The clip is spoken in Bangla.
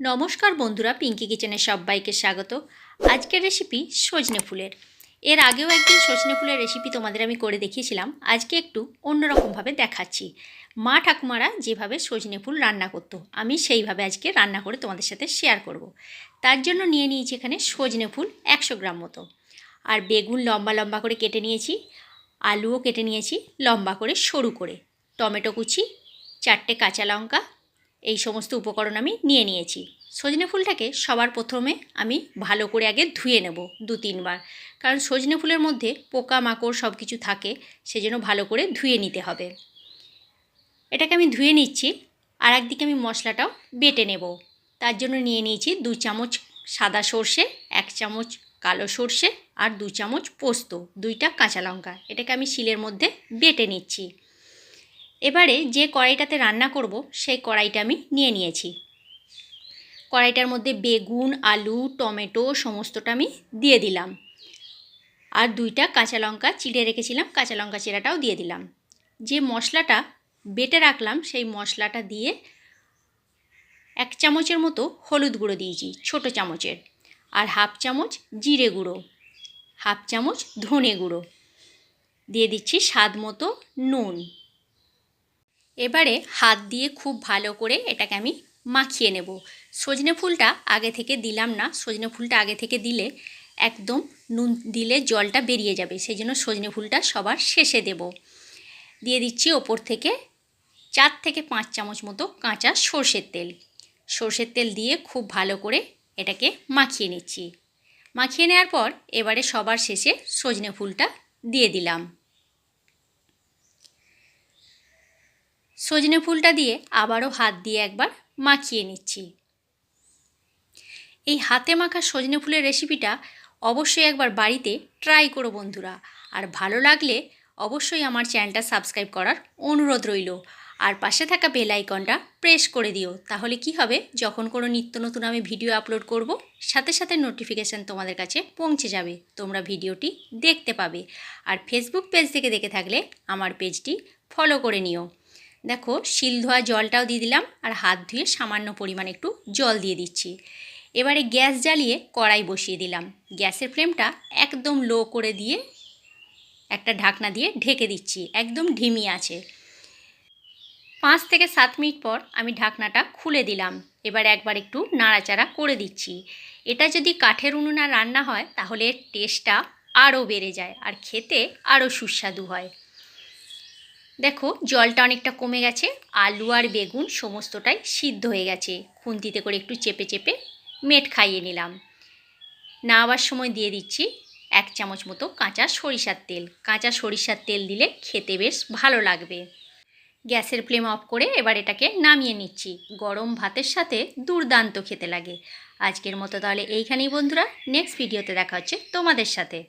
নমস্কার বন্ধুরা পিঙ্কি কিচেনের সবাইকে স্বাগত। আজকের রেসিপি সজনে ফুলের। এর আগেও একদিন সজনে ফুলের রেসিপি তোমাদের আমি করে দেখিয়েছিলাম। আজকে একটু অন্যরকমভাবে দেখাচ্ছি। মা ঠাকুমারা যেভাবে সজনে ফুল রান্না করতো, আমি সেইভাবে আজকে রান্না করে তোমাদের সাথে শেয়ার করব। তার জন্য নিয়ে নিয়েছি এখানে সজনে ফুল একশো গ্রাম মতো। আর বেগুন লম্বা লম্বা করে কেটে নিয়েছি, আলুও কেটে নিয়েছি, লম্বা করে সরু করে। টমেটো কুচি, চারটে কাঁচা লঙ্কা এই সমস্ত উপকরণ আমি নিয়ে নিয়েছি। সজনে ফুলটাকে সবার প্রথমে আমি ভালো করে আগে ধুয়ে নেব দু তিনবার। কারণ সজনে ফুলের মধ্যে পোকা মাকড় সব কিছু থাকে, সেজন্য ভালো করে ধুয়ে নিতে হবে। এটাকে আমি ধুয়ে নিচ্ছি আর একদিকে আমি মশলাটাও বেটে নেব। তার জন্য নিয়ে নিয়েছি দু চামচ সাদা সর্ষে, এক চামচ কালো সর্ষে আর দু চামচ পোস্ত, দুইটা কাঁচা লঙ্কা। এটাকে আমি শিলের মধ্যে বেটে নিচ্ছি। এবারে যে কড়াইটাতে রান্না করব, সেই কড়াইটা আমি নিয়ে নিয়েছি। কড়াইটার মধ্যে বেগুন, আলু, টমেটো সমস্তটা আমি দিয়ে দিলাম। আর দুইটা কাঁচা লঙ্কা চিড়ে রেখেছিলাম, কাঁচা লঙ্কা চিড়াটাও দিয়ে দিলাম। যে মশলাটা বেটে রাখলাম, সেই মশলাটা দিয়ে এক চামচের মতো হলুদ গুঁড়ো দিয়েছি, ছোট চামচের। আর হাফ চামচ জিরে গুঁড়ো, হাফ চামচ ধনে গুঁড়ো। দিয়ে দিচ্ছি স্বাদ মতো নুন। এবারে হাত দিয়ে খুব ভালো করে এটাকে আমি মাখিয়ে নেব। সজনে ফুলটা আগে থেকে দিলাম না, সজনে ফুলটা আগে থেকে দিলে একদম নুন দিলে জলটা বেরিয়ে যাবে সেই জন্য সজনে ফুলটা সবার শেষে দেব। দিয়ে দিচ্ছি ওপর থেকে চার থেকে পাঁচ চামচ মতো কাঁচা সর্ষের তেল। সর্ষের তেল দিয়ে খুব ভালো করে এটাকে মাখিয়ে নিচ্ছি। মাখিয়ে নেওয়ার পর এবারে সবার শেষে সজনে ফুলটা দিয়ে দিলাম। সজনে ফুলটা দিয়ে আবারও হাত দিয়ে একবার মাখিয়ে নিচ্ছি। এই হাতে মাখা সজনে ফুলের রেসিপিটা অবশ্যই একবার বাড়িতে ট্রাই করো বন্ধুরা। আর ভালো লাগলে অবশ্যই আমার চ্যানেলটা সাবস্ক্রাইব করার অনুরোধ রইল। আর পাশে থাকা বেল আইকনটা প্রেস করে দিও। তাহলে কি হবে? যখন কোনো নিত্য নতুন আমি ভিডিও আপলোড করব, সাথে সাথে নোটিফিকেশান তোমাদের কাছে পৌঁছে যাবে। তোমরা ভিডিওটি দেখতে পাবে। আর ফেসবুক পেজ থেকে দেখে থাকলে আমার পেজটি ফলো করে নিও। দেখো, শিল ধোয়া জলটাও দিয়ে দিলাম আর হাত ধুয়ে সামান্য পরিমাণ একটু জল দিয়ে দিচ্ছি। এবারে গ্যাস জ্বালিয়ে কড়াই বসিয়ে দিলাম। গ্যাসের ফ্লেমটা একদম লো করে দিয়ে একটা ঢাকনা দিয়ে ঢেকে দিচ্ছি, একদম ঢিমি আছে। পাঁচ থেকে সাত মিনিট পর আমি ঢাকনাটা খুলে দিলাম। এবার একবার একটু নাড়াচাড়া করে দিচ্ছি। এটা যদি কাঠের উনুনে রান্না হয়, তাহলে টেস্টটা আরও বেড়ে যায় আর খেতে আরও সুস্বাদু হয়। দেখো, জলটা অনেকটা কমে গেছে, আলু আর বেগুন সমস্তটাই সিদ্ধ হয়ে গেছে। খুন্তিতে করে একটু চেপে চেপে মেট খাইয়ে নিলাম। নাওয়ার সময় দিয়ে দিচ্ছি এক চামচ মতো কাঁচা সরিষার তেল। কাঁচা সরিষার তেল দিলে খেতে বেশ ভালো লাগবে। গ্যাসের ফ্লেম অফ করে এবার এটাকে নামিয়ে নিচ্ছি। গরম ভাতের সাথে দুর্দান্ত খেতে লাগে। আজকের মতো তাহলে এইখানেই বন্ধুরা, নেক্সট ভিডিওতে দেখা হচ্ছে তোমাদের সাথে।